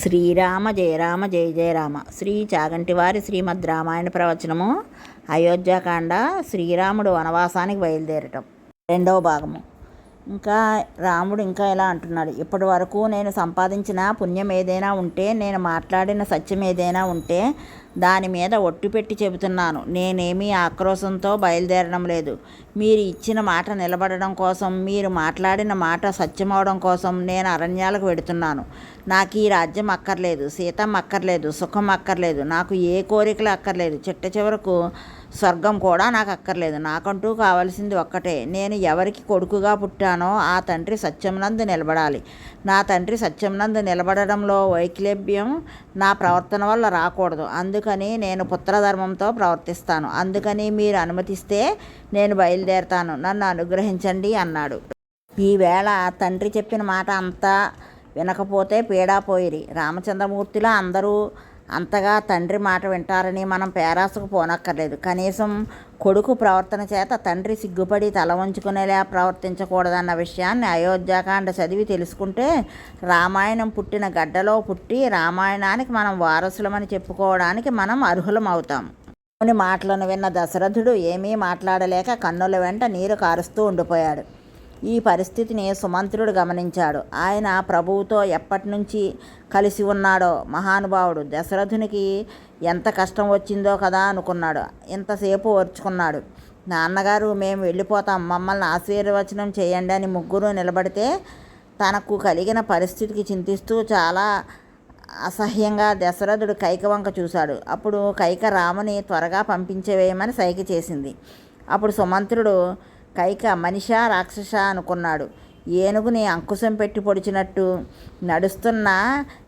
శ్రీరామ జయ రామ జయ జయ రామ. శ్రీ చాగంటివారి శ్రీమద్ రామాయణ ప్రవచనము అయోధ్యాకాండ శ్రీరాముడు వనవాసానికి బయలుదేరటం. రెండవ భాగము. ఇంకా రాముడు ఇంకా ఇలా అంటున్నాడు? ఇప్పటి వరకు నేను సంపాదించిన పుణ్యం ఏదైనా ఉంటే నేను మాట్లాడిన సత్యం ఏదైనా ఉంటే దాని మీద ఒట్టు పెట్టి చెబుతున్నాను. నేనేమీ ఆక్రోశంతో బయలుదేరడం లేదు. మీరు ఇచ్చిన మాట నిలబడడం కోసం మీరు మాట్లాడిన మాట సత్యమవడం కోసం నేను అరణ్యాలకు వెడుతున్నాను. నాకు ఈ రాజ్యం అక్కర్లేదు సీతం అక్కర్లేదు సుఖం అక్కర్లేదు నాకు ఏ కోరికలు అక్కర్లేదు. చిట్ట చివరకు స్వర్గం కూడా నాకు అక్కర్లేదు. నాకంటూ కావలసింది ఒక్కటే నేను ఎవరికి కొడుకుగా పుట్టానో ఆ తండ్రి సత్యమునందు నిలబడాలి. నా తండ్రి సత్యమునందు నిలబడడంలో వైక్లభ్యం నా ప్రవర్తన వల్ల రాకూడదు. అందుకు అందుకని నేను పుత్రధర్మంతో ప్రవర్తిస్తాను. అందుకని మీరు అనుమతిస్తే నేను బయలుదేరతాను. నన్ను అనుగ్రహించండి అన్నాడు. ఈవేళ తండ్రి చెప్పిన మాట అంతా వినకపోతే పీడా పోయిరి రామచంద్రమూర్తిలో అందరూ అంతగా తండ్రి మాట వింటారని మనం పేరాసకు పోనక్కర్లేదు. కనీసం కొడుకు ప్రవర్తన చేత తండ్రి సిగ్గుపడి తల వంచుకునేలా ప్రవర్తించకూడదన్న విషయాన్ని అయోధ్యాకాండ చదివి తెలుసుకుంటే రామాయణం పుట్టిన గడ్డలో పుట్టి రామాయణానికి మనం వారసులమని చెప్పుకోవడానికి మనం అర్హులం అవుతాం కొన్ని మాటలను విన్న దశరథుడు ఏమీ మాట్లాడలేక కన్నుల వెంట నీరు కారుస్తూ ఉండిపోయాడు. ఈ పరిస్థితిని సుమంత్రుడు గమనించాడు. ఆయన ప్రభువుతో ఎప్పటి నుంచి కలిసి ఉన్నాడో మహానుభావుడు దశరథునికి ఎంత కష్టం వచ్చిందో కదా అనుకున్నాడు. ఇంతసేపు ఓర్చుకున్నాడు. నాన్నగారు మేము వెళ్ళిపోతాం. మమ్మల్ని ఆశీర్వచనం చేయండి అని ముగ్గురు నిలబడితే తనకు కలిగిన పరిస్థితికి చింతిస్తూ చాలా అసహ్యంగా దశరథుడు కైక వంక చూశాడు. అప్పుడు కైక రాముని త్వరగా పంపించేవేయమని సైకి చేసింది. అప్పుడు సుమంత్రుడు కైక మనిషా రాక్షస అనుకున్నాడు. ఏనుగుని అంకుశం పెట్టి పొడిచినట్టు నడుస్తున్న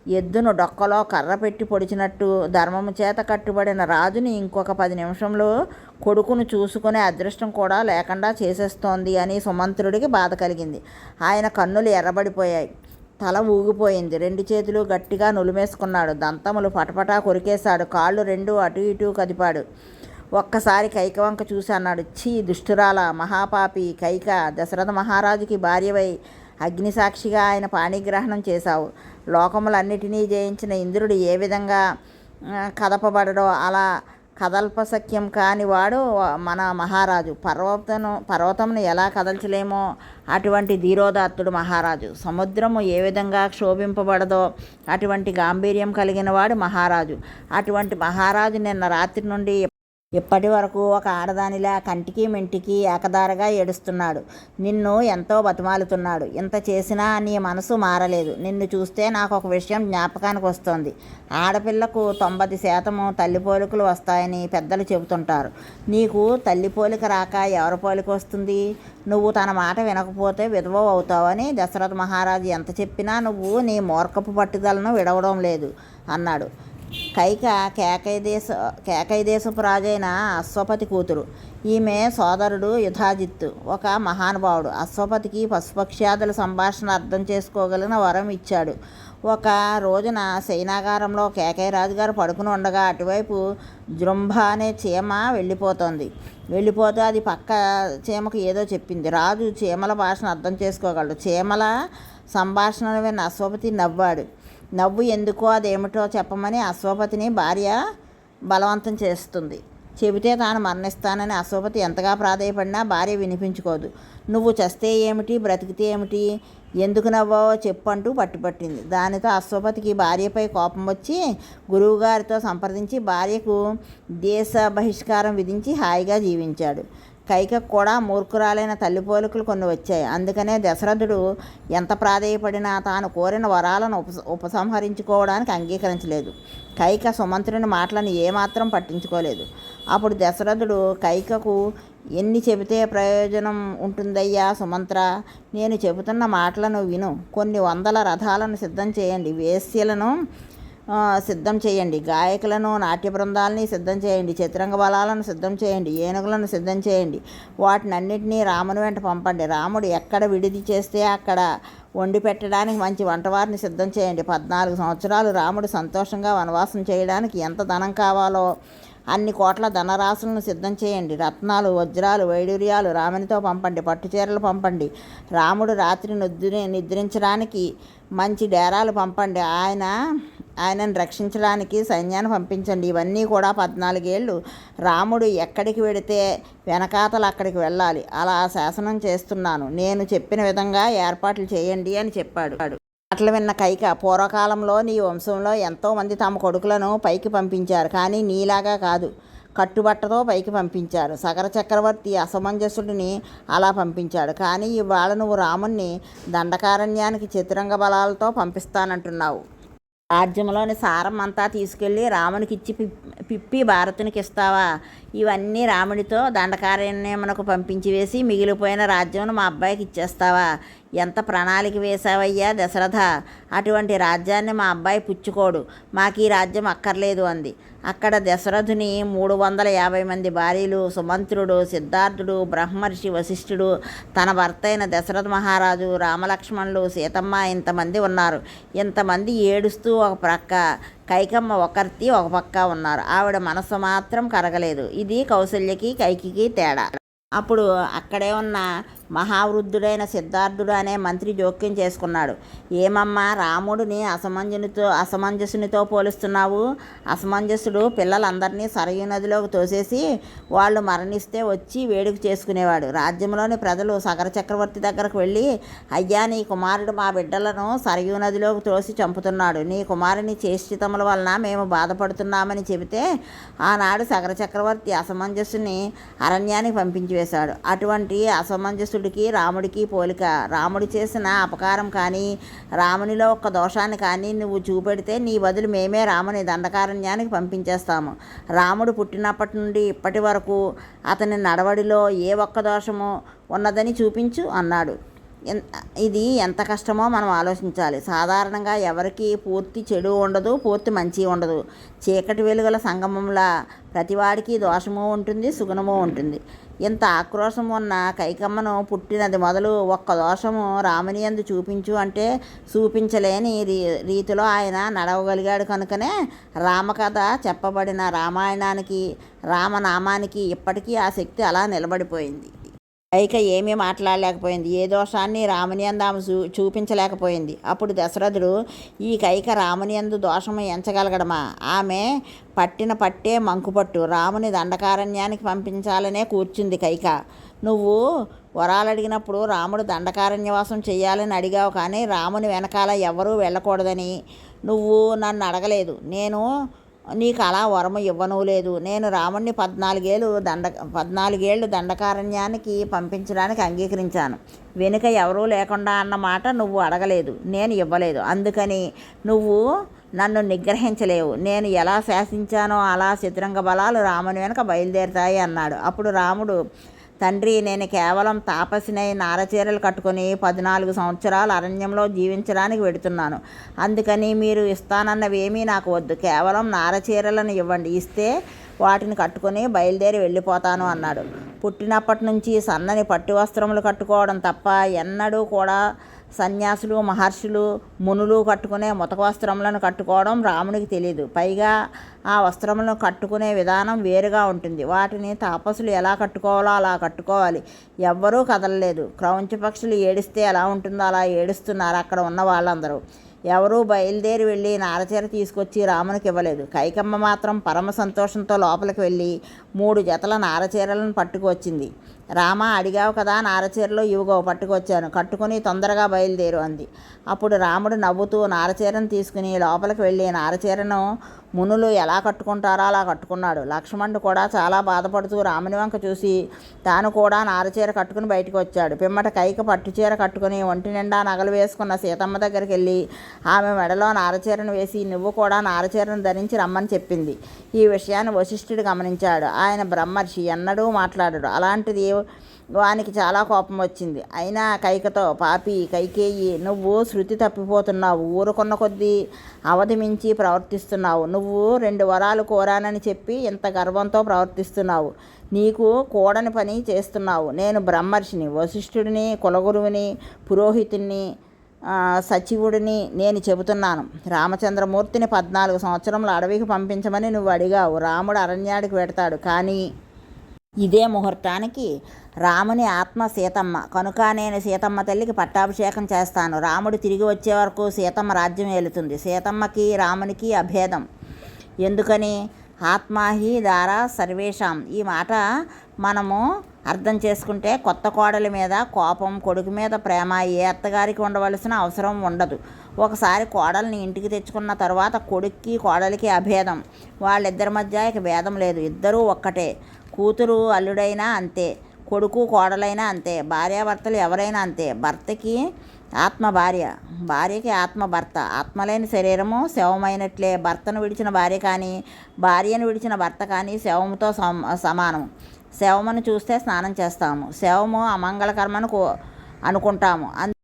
ఎద్దును డొక్కలో కర్ర పెట్టి పొడిచినట్టు ధర్మము చేత కట్టుబడిన రాజుని ఇంకొక పది నిమిషంలో కొడుకును చూసుకునే అదృష్టం కూడా లేకుండా చేసేస్తోంది అని సుమంత్రుడికి బాధ కలిగింది. ఆయన కన్నులు ఎర్రబడిపోయాయి. తల ఊగిపోయింది. రెండు చేతులు గట్టిగా నులిమేసుకున్నాడు. దంతములు పటపటా కొరికేశాడు. కాళ్ళు రెండు అటు ఇటు కదిపాడు. ఒక్కసారి కైక వంక చూసి అన్నాడు ఛీ దుష్టురాల మహాపాపి కైక దశరథ మహారాజుకి భార్యవై అగ్నిసాక్షిగా ఆయన పాణిగ్రహణం చేశావు. లోకములన్నిటినీ జయించిన ఇంద్రుడు ఏ విధంగా కదపబడడో అలా కదల్పసఖ్యం కాని వాడు మన మహారాజు. పర్వతను పర్వతమును ఎలా కదల్చలేమో అటువంటి ధీరోదాత్తుడు మహారాజు. సముద్రము ఏ విధంగా క్షోభింపబడదో అటువంటి గాంభీర్యం కలిగిన వాడు మహారాజు. అటువంటి మహారాజు నిన్న రాత్రి నుండి ఇప్పటి వరకు ఒక ఆడదానిలా కంటికి మెంటికి ఏకదారగా ఏడుస్తున్నాడు. నిన్ను ఎంతో బతిమాలుతున్నాడు. ఇంత చేసినా నీ మనసు మారలేదు. నిన్ను చూస్తే నాకు ఒక విషయం జ్ఞాపకానికి వస్తుంది. ఆడపిల్లకు తొంభై శాతము తల్లి పోలికలు వస్తాయని పెద్దలు చెబుతుంటారు. నీకు తల్లి పోలిక రాక ఎవరి పోలిక వస్తుంది? నువ్వు తన మాట వినకపోతే విధవ అవుతావని దశరథ మహారాజు ఎంత చెప్పినా నువ్వు నీ మూర్ఖపు పట్టుదలను విడవడం లేదు అన్నాడు. కైక కేకైదేశ కేకైదేశపు రాజైన అశ్వపతి కూతురు. ఈమె సోదరుడు యుధాజిత్తు. ఒక మహానుభావుడు. అశ్వపతికి పశుపక్ష్యాదుల సంభాషణ అర్థం చేసుకోగలిగిన వరం ఇచ్చాడు. ఒక రోజున సైనాగారంలో కేకయ్య రాజుగారు పడుకుని ఉండగా అటువైపు జృంభ అనే చీమ వెళ్ళిపోతుంది. వెళ్ళిపోతే అది పక్క చీమకు ఏదో చెప్పింది. రాజు చీమల భాషను అర్థం చేసుకోగలడు. చీమల సంభాషణలు విన్న అశ్వపతి నవ్వాడు. నవ్వు ఎందుకో అదేమిటో చెప్పమని అశ్వపతిని భార్య బలవంతం చేస్తుంది. చెబితే తాను మరణిస్తానని అశ్వపతి ఎంతగా ప్రాధాయపడినా భార్య వినిపించుకోదు. నువ్వు చస్తే ఏమిటి బ్రతికితే ఏమిటి ఎందుకు నవ్వావో చెప్పంటూ పట్టుపట్టింది. దానితో అశ్వపతికి భార్యపై కోపం వచ్చి గురువుగారితో సంప్రదించి భార్యకు దేశ బహిష్కారం విధించి హాయిగా జీవించాడు. కైకకు కూడా మూర్ఖురాలైన తల్లి పోలికలు కొన్ని వచ్చాయి. అందుకనే దశరథుడు ఎంత ప్రాధేయపడినా తాను కోరిన వరాలను ఉప ఉపసంహరించుకోవడానికి అంగీకరించలేదు. కైక సుమంత్రుని మాటలను ఏమాత్రం పట్టించుకోలేదు. అప్పుడు దశరథుడు కైకకు ఎన్ని చెబితే ప్రయోజనం ఉంటుందయ్యా సుమంత్ర నేను చెబుతున్న మాటలను విను. కొన్ని వందల రథాలను సిద్ధం చేయండి. వేశ్యలను సిద్ధం చేయండి. గాయకులను నాట్య బృందాలని సిద్ధం చేయండి. చిత్రంగ బలాలను సిద్ధం చేయండి. ఏనుగులను సిద్ధం చేయండి. వాటిని అన్నింటినీ రాముని వెంట పంపండి. రాముడు ఎక్కడ విడిది చేస్తే అక్కడ వండి పెట్టడానికి మంచి వంటవారిని సిద్ధం చేయండి. పద్నాలుగు సంవత్సరాలు రాముడు సంతోషంగా వనవాసం చేయడానికి ఎంత ధనం కావాలో అన్ని కోట్ల ధనరాశులను సిద్ధం చేయండి. రత్నాలు వజ్రాలు వైడూర్యాలు రామునితో పంపండి. పట్టుచీరలు పంపండి. రాముడు రాత్రి నిద్ర నిద్రించడానికి మంచి డేరాలు పంపండి. ఆయన ఆయనను రక్షించడానికి సైన్యాన్ని పంపించండి. ఇవన్నీ కూడా పద్నాలుగేళ్ళు. రాముడు ఎక్కడికి వెడితే వెనకాతలు అక్కడికి వెళ్ళాలి. అలా శాసనం చేస్తున్నాను. నేను చెప్పిన విధంగా ఏర్పాట్లు చేయండి అని చెప్పాడు. మాటలు విన్న కైక పూర్వకాలంలో నీ వంశంలో ఎంతోమంది తమ కొడుకులను పైకి పంపించారు కానీ నీలాగా కాదు. కట్టుబట్టతో పైకి పంపించారు. సగర చక్రవర్తి అసమంజసుడిని అలా పంపించాడు. కానీ ఇవాళ నువ్వు రాముణ్ణి దండకారణ్యానికి చతురంగ బలాలతో పంపిస్తానంటున్నావు. రాజ్యంలోని సారం అంతా తీసుకెళ్ళి రామునికి ఇచ్చి పిప్పి భారతునికి ఇస్తావా? ఇవన్నీ రాముడితో దండకారణ్యమునకు పంపించి వేసి మిగిలిపోయిన రాజ్యం మా అబ్బాయికి ఇచ్చేస్తావా? ఎంత ప్రణాళిక వేశావయ్యా దశరథ? అటువంటి రాజ్యాన్ని మా అబ్బాయి పుచ్చుకోడు. మాకు ఈ రాజ్యం అక్కర్లేదు అంది. అక్కడ దశరథుని మూడు వందల యాభై మంది భార్యలు సుమంత్రుడు సిద్ధార్థుడు బ్రహ్మర్షి వశిష్ఠుడు తన భర్త అయిన దశరథ మహారాజు రామలక్ష్మణులు సీతమ్మ ఇంతమంది ఉన్నారు. ఇంతమంది ఏడుస్తూ ఒక ప్రక్క కైకమ్మ ఒకర్తి ఒక పక్క ఉన్నారు. ఆవిడ మనసు మాత్రం కరగలేదు. ఇది కౌశల్యకి కైకికి తేడా. అప్పుడు అక్కడే ఉన్న మహావృద్ధుడైన సిద్ధార్థుడు అనే మంత్రి జోక్యం చేసుకున్నాడు. ఏమమ్మా రాముడిని అసమంజనితో అసమంజసునితో పోలుస్తున్నావు? అసమంజసుడు పిల్లలందరినీ సరయు నదిలోకి తోసేసి వాళ్ళు మరణిస్తే వచ్చి వేడుక చేసుకునేవాడు. రాజ్యంలోని ప్రజలు సగర చక్రవర్తి దగ్గరకు వెళ్ళి అయ్యా నీ కుమారుడు మా బిడ్డలను సరయు నదిలోకి తోసి చంపుతున్నాడు. నీ కుమారుని చేష్టితముల వలన మేము బాధపడుతున్నామని చెబితే ఆనాడు సగర చక్రవర్తి అసమంజసుని అరణ్యానికి పంపించి చేశాడు అటువంటి అసమంజసుడికి రాముడికి పోలిక. రాముడు చేసిన అపకారం కానీ రామునిలో ఒక్క దోషాన్ని కానీ నువ్వు చూపెడితే నీ బదులు మేమే రాముని దండకారణ్యానికి పంపించేస్తాము. రాముడు పుట్టినప్పటి నుండి ఇప్పటి వరకు అతని నడవడిలో ఏ ఒక్క దోషము ఉన్నదని చూపించు అన్నాడు. ఇది ఎంత కష్టమో మనం ఆలోచించాలి. సాధారణంగా ఎవరికి పూర్తి చెడు ఉండదు పూర్తి మంచి ఉండదు. చీకటి వెలుగుల సంగమంలా ప్రతివాడికి దోషము ఉంటుంది సుగుణము ఉంటుంది. ఇంత ఆక్రోశం ఉన్న కైకమ్మను పుట్టినది మొదలు ఒక్క దోషము రాముని అందు చూపించు అంటే చూపించలేని రీ రీతిలో ఆయన నడవగలిగాడు కనుకనే రామకథ చెప్పబడిన రామాయణానికి రామనామానికి ఇప్పటికీ ఆ శక్తి అలా నిలబడిపోయింది. కైక ఏమీ మాట్లాడలేకపోయింది. ఏ దోషాన్ని రాముని ఆమె చూ చూపించలేకపోయింది. అప్పుడు దశరథుడు ఈ కైక రామునియందు దోషము ఎంచగలగడమా? ఆమె పట్టిన పట్టే మంకుపట్టు. రాముని దండకారణ్యానికి పంపించాలనే కూర్చుంది కైక. నువ్వు వరాలు అడిగినప్పుడు రాముడు దండకారణ్యవాసం చేయాలని అడిగావు కానీ రాముని వెనకాల ఎవరూ వెళ్ళకూడదని నువ్వు నన్ను అడగలేదు. నేను నీకు అలా వరము ఇవ్వను లేదు. నేను రాముణ్ణి పద్నాలుగేళ్ళు దండ పద్నాలుగేళ్ళు దండకారణ్యానికి పంపించడానికి అంగీకరించాను. వెనుక ఎవరూ లేకుండా అన్నమాట నువ్వు అడగలేదు. నేను ఇవ్వలేదు. అందుకని నువ్వు నన్ను నిగ్రహించలేవు. నేను ఎలా శాసించానో అలా చతురంగ బలాలు రాముని వెనుక బయలుదేరుతాయి అన్నాడు. అప్పుడు రాముడు తండ్రి నేను కేవలం తాపసినై నారచీరలు కట్టుకొని పద్నాలుగు సంవత్సరాలు అరణ్యంలో జీవించడానికి వెడుతున్నాను. అందుకని మీరు ఇస్తానన్నవేమీ నాకు వద్దు. కేవలం నారచీరలను ఇవ్వండి. ఇస్తే వాటిని కట్టుకొని బయలుదేరి వెళ్ళిపోతాను అన్నాడు. పుట్టినప్పటి నుంచి సన్నని పట్టు వస్త్రములు కట్టుకోవడం తప్ప ఎన్నడూ కూడా సన్యాసులు మహర్షులు మునులు కట్టుకునే ముతక వస్త్రములను కట్టుకోవడం రామునికి తెలియదు పైగా ఆ వస్త్రములను కట్టుకునే విధానం వేరుగా ఉంటుంది. వాటిని తాపసులు ఎలా కట్టుకోవాలో అలా కట్టుకోవాలి. ఎవ్వరూ కదలలేదు. క్రౌంచ పక్షులు ఏడిస్తే ఎలా ఉంటుందో అలా ఏడుస్తున్నారు అక్కడ ఉన్న వాళ్ళందరూ. ఎవరూ బయలుదేరి వెళ్ళి నారచీర తీసుకొచ్చి రామునికి ఇవ్వలేదు. కైకమ్మ మాత్రం పరమ సంతోషంతో లోపలికి వెళ్ళి మూడు జతల నారచీరలను పట్టుకొచ్చింది రామ అడిగావు కదా నారచీరలో ఇవిగో పట్టుకొచ్చాను. కట్టుకుని తొందరగా బయలుదేరు అంది. అప్పుడు రాముడు నవ్వుతూ నారచీరను తీసుకుని లోపలికి వెళ్ళి నారచీరను మునులు ఎలా కట్టుకుంటారో అలా కట్టుకున్నాడు. లక్ష్మణుడు కూడా చాలా బాధపడుతూ రాముని వంక చూసి తాను కూడా నారచీర కట్టుకుని బయటకు వచ్చాడు. పిమ్మట కైక పట్టుచీర కట్టుకుని ఒంటి నిండా నగలు వేసుకున్న సీతమ్మ దగ్గరికి వెళ్ళి ఆమె మెడలో నారచీరను వేసి నువ్వు కూడా నారచీరను ధరించి రమ్మని చెప్పింది. ఈ విషయాన్ని వశిష్ఠుడు గమనించాడు. ఆయన బ్రహ్మర్షి ఎన్నడూ మాట్లాడడు. అలాంటిది వానికి చాలా కోపం వచ్చింది. అయినా కైకతో పాపి కైకేయి నువ్వు శృతి తప్పిపోతున్నావు. ఊరుకున్న కొద్దీ అవధి మించి ప్రవర్తిస్తున్నావు. నువ్వు రెండు వరాలు కోరానని చెప్పి ఇంత గర్వంతో ప్రవర్తిస్తున్నావు. నీకు కూడని పని చేస్తున్నావు. నేను బ్రహ్మర్షిని వశిష్ఠుడిని కులగురువుని పురోహితుడిని సచివుడిని నేను చెబుతున్నాను. రామచంద్రమూర్తిని పద్నాలుగు సంవత్సరంలో అడవికి పంపించమని నువ్వు అడిగావు. రాముడు అరణ్యాడికి పెడతాడు కానీ ఇదే ముహూర్తానికి రాముని ఆత్మ సీతమ్మ. కనుక నేను సీతమ్మ తల్లికి పట్టాభిషేకం చేస్తాను. రాముడు తిరిగి వచ్చే వరకు సీతమ్మ రాజ్యం ఏలుతుంది. సీతమ్మకి రామునికి అభేదం. ఎందుకని? ఆత్మాహి దారా సర్వేషాం. ఈ మాట మనము అర్థం చేసుకుంటే కొత్త కోడలి మీద కోపం కొడుకు మీద ప్రేమ ఏ అత్తగారికి ఉండవలసిన అవసరం ఉండదు. ఒకసారి కోడల్ని ఇంటికి తెచ్చుకున్న తర్వాత కొడుక్కి కోడలికి అభేదం. వాళ్ళిద్దరి మధ్య ఇక భేదం లేదు. ఇద్దరూ ఒక్కటే. కూతురు అల్లుడైనా అంతే కొడుకు కోడలైనా అంతే భార్యాభర్తలు ఎవరైనా అంతే. భర్తకి ఆత్మ భార్య భార్యకి ఆత్మ భర్త ఆత్మలైన శరీరము శవమైనట్లే. భర్తను విడిచిన భార్య కానీ భార్యను విడిచిన భర్త కానీ శవముతో సమ సమానం. శవమును చూస్తే స్నానం చేస్తాము. శవము అమంగళకరమని కో అనుకుంటాము. అన్-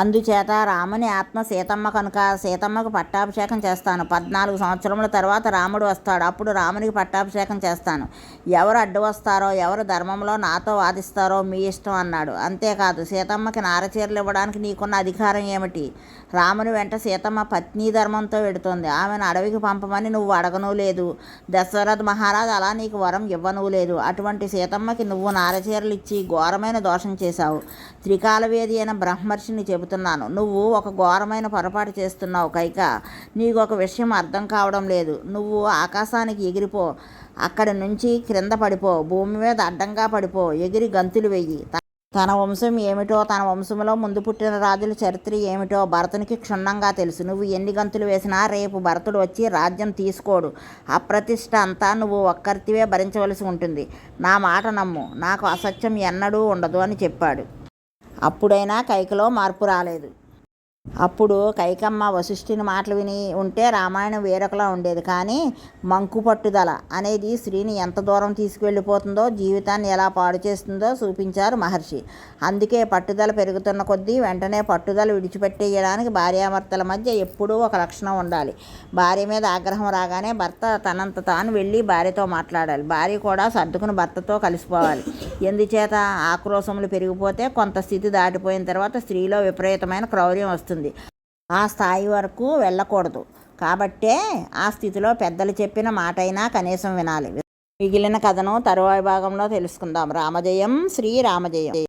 అందుచేత రాముని ఆత్మ సీతమ్మ కనుక సీతమ్మకు పట్టాభిషేకం చేస్తాను. పద్నాలుగు సంవత్సరముల తర్వాత రాముడు వస్తాడు. అప్పుడు రామునికి పట్టాభిషేకం చేస్తాను. ఎవరు అడ్డు వస్తారో ఎవరు ధర్మంలో నాతో వాదిస్తారో మీ ఇష్టం అన్నాడు. అంతేకాదు సీతమ్మకి నారచీరలు ఇవ్వడానికి నీకున్న అధికారం ఏమిటి? రాముని వెంట సీతమ్మ పత్ని ధర్మంతో వెడుతోంది. ఆమెను అడవికి పంపమని నువ్వు అడగనూ లేదు. దశరథ మహారాజు అలా నీకు వరం ఇవ్వనూ లేదు. అటువంటి సీతమ్మకి నువ్వు నారచీరలు ఇచ్చి ఘోరమైన దోషం చేశావు. త్రికాలవేది అయిన బ్రహ్మర్షిని చెబుతున్నాను. నువ్వు ఒక ఘోరమైన పొరపాటు చేస్తున్నావు కైక. నీకు ఒక విషయం అర్థం కావడం లేదు. నువ్వు ఆకాశానికి ఎగిరిపో. అక్కడి నుంచి క్రింద పడిపో. భూమి మీద అడ్డంగా పడిపో. ఎగిరి గంతులు వెయ్యి తన వంశం ఏమిటో తన వంశంలో ముందు పుట్టిన రాజుల చరిత్ర ఏమిటో భరతునికి క్షుణ్ణంగా తెలుసు. నువ్వు ఎన్ని గంతులు వేసినా రేపు భరతుడు వచ్చి రాజ్యం తీసుకోడు. అప్రతిష్ట అంతా నువ్వు ఒక్కరితివే భరించవలసి ఉంటుంది. నా మాట నమ్ము. నాకు అసత్యం ఎన్నడూ ఉండదు అని చెప్పాడు. అప్పుడైనా కైకలో మార్పు రాలేదు. అప్పుడు కైకమ్మ వశిష్ఠుని మాటలు విని ఉంటే రామాయణం వేరొకలా ఉండేది. కానీ మంకు పట్టుదల అనేది స్త్రీని ఎంత దూరం తీసుకువెళ్ళిపోతుందో జీవితాన్ని ఎలా పాడు చేస్తుందో చూపించారు మహర్షి. అందుకే పట్టుదల పెరుగుతున్న కొద్దీ వెంటనే పట్టుదల విడిచిపెట్టేయడానికి భార్యాభర్తల మధ్య ఎప్పుడూ ఒక లక్షణం ఉండాలి. భార్య మీద ఆగ్రహం రాగానే భర్త తనంత తాను వెళ్ళి భార్యతో మాట్లాడాలి. భార్య కూడా సర్దుకుని భర్తతో కలిసిపోవాలి. ఎందుచేత? ఆక్రోశములు పెరిగిపోతే కొంత స్థితి దాటిపోయిన తర్వాత స్త్రీలో విపరీతమైన క్రౌర్యం వస్తుంది. ఆ స్థాయి వరకు వెళ్ళకూడదు. కాబట్టే ఆ స్థితిలో పెద్దలు చెప్పిన మాటైనా కనీసం వినాలి. మిగిలిన కథను తరువాయి భాగంలో తెలుసుకుందాం. రామజయం శ్రీ రామజయం.